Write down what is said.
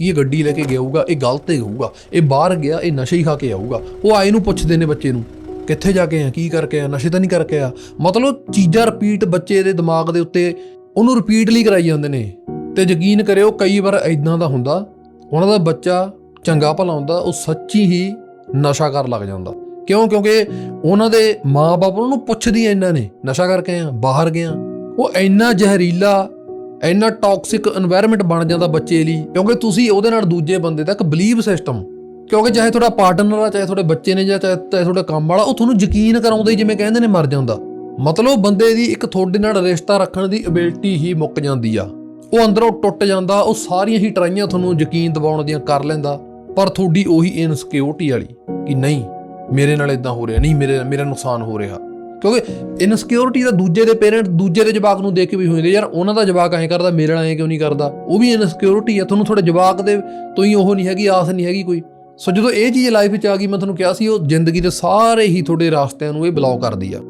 ਕਿ ਇਹ ਗੱਡੀ ਲੈ ਕੇ ਗਿਆ ਹੋਊਗਾ, ਇਹ ਗਲਤ ਹੀ ਹੋਊਗਾ, ਇਹ ਬਾਹਰ ਗਿਆ, ਇਹ ਨਸ਼ੇ ਹੀ ਖਾ ਕੇ ਆਊਗਾ। ਉਹ ਆਏ ਨੂੰ ਪੁੱਛਦੇ ਨੇ ਬੱਚੇ ਨੂੰ, ਕਿੱਥੇ ਜਾ ਕੇ ਆ ਕੀ ਕਰਕੇ ਆ ਨਸ਼ੇ ਤਾਂ ਨਹੀਂ ਕਰਕੇ ਆ ਮਤਲਬ ਚੀਜ਼ਾਂ ਰਿਪੀਟ ਬੱਚੇ ਦੇ ਦਿਮਾਗ ਦੇ ਉੱਤੇ, ਉਹਨੂੰ ਰਿਪੀਟਲੀ ਕਰਾਈ ਜਾਂਦੇ ਨੇ। ਤੇ ਯਕੀਨ ਕਰਿਓ, ਕਈ ਵਾਰ ਇਦਾਂ ਦਾ ਹੁੰਦਾ, ਉਹਨਾਂ ਦਾ ਬੱਚਾ ਚੰਗਾ ਭਲਾ ਹੁੰਦਾ, ਉਹ ਸੱਚੀ ਹੀ ਨਸ਼ਾ ਕਰ ਲੱਗ ਜਾਂਦਾ। ਕਿਉਂ? ਕਿਉਂਕਿ ਉਹਨਾਂ ਦੇ ਮਾਪੇ ਉਹਨਾਂ ਨੂੰ ਪੁੱਛਦੀਆਂ ਇਹਨਾਂ ਨੇ, ਨਸ਼ਾ ਕਰਕੇ ਆ ਬਾਹਰ ਗਿਆ। ਉਹ ਇੰਨਾ ਜ਼ਹਿਰੀਲਾ ਇੰਨਾ ਟੌਕਸਿਕ এনवायरमेंट ਬਣ ਜਾਂਦਾ ਬੱਚੇ ਲਈ, ਕਿਉਂਕਿ ਤੁਸੀਂ ਉਹਦੇ ਨਾਲ ਦੂਜੇ ਬੰਦੇ ਤੱਕ ਬਲੀਵ ਸਿਸਟਮ ਕਿਉਂਕਿ ਚਾਹੇ ਤੁਹਾਡਾ ਪਾਰਟਨਰ ਆ ਚਾਹੇ ਤੁਹਾਡੇ ਬੱਚੇ ਨੇ ਜਾਂ ਚਾਹੇ ਤੁਹਾਡਾ ਕੰਮ ਵਾਲਾ, ਉਹ ਤੁਹਾਨੂੰ ਯਕੀਨ ਕਰਾਉਂਦੇ ਜਿਵੇਂ ਕਹਿੰਦੇ ਨੇ ਮਰ ਜਾਂਦਾ। ਮਤਲਬ ਬੰਦੇ ਦੀ ਇੱਕ ਤੁਹਾਡੇ ਨਾਲ ਰਿਸ਼ਤਾ ਰੱਖਣ ਦੀ ਅਬਿਲਟੀ ਹੀ ਮੁੱਕ ਜਾਂਦੀ ਆ। ਉਹ ਅੰਦਰੋਂ ਟੁੱਟ ਜਾਂਦਾ, ਉਹ ਸਾਰੀਆਂ ਹੀ ਟਰਾਈਆਂ ਤੁਹਾਨੂੰ ਯਕੀਨ ਦਿਵਾਉਣ ਦੀਆਂ ਕਰ ਲੈਂਦਾ, ਪਰ ਤੁਹਾਡੀ ਉਹੀ ਇਨਸਿਕਿਉਰਿਟੀ ਵਾਲੀ ਕਿ ਨਹੀਂ, ਮੇਰੇ ਨਾਲ ਇਦਾਂ ਹੋ ਰਿਹਾ, ਨਹੀਂ, ਮੇਰੇ, ਮੇਰਾ ਨੁਕਸਾਨ ਹੋ ਰਿਹਾ। ਕਿਉਂਕਿ ਇਨਸਿਕਿਉਰਿਟੀ ਦਾ ਦੂਜੇ ਦੇ ਪੇਰੈਂਟ ਦੂਜੇ ਦੇ ਜਵਾਕ ਨੂੰ ਦੇਖ ਕੇ ਵੀ ਹੋ ਜਾਂਦੇ ਯਾਰ ਉਹਨਾਂ ਦਾ ਜਵਾਕ ਐਂ ਕਰਦਾ, ਮੇਰੇ ਨਾਲ ਐਂ ਕਿਉਂ ਨਹੀਂ ਕਰਦਾ? ਉਹ ਵੀ ਇਨਸਿਕਿਉਰਿਟੀ ਆ, ਤੁਹਾਨੂੰ ਤੁਹਾਡੇ ਜਵਾਕ ਦੇ ਤੋਂ ਹੀ ਉਹ ਨਹੀਂ ਹੈਗੀ, ਆਸ ਨਹੀਂ ਹੈਗੀ ਕੋਈ। ਸੋ ਜਦੋਂ ਇਹ ਚੀਜ਼ ਲਾਈਫ ਵਿੱਚ ਆ ਗਈ, ਮੈਂ ਤੁਹਾਨੂੰ ਕਿਹਾ ਸੀ, ਉਹ ਜ਼ਿੰਦਗੀ ਦੇ ਸਾਰੇ ਹੀ ਤੁਹਾਡੇ ਰਾਸਤਿਆਂ ਨੂੰ ਇਹ ਬਲੌਕ ਕਰਦੀ ਆ।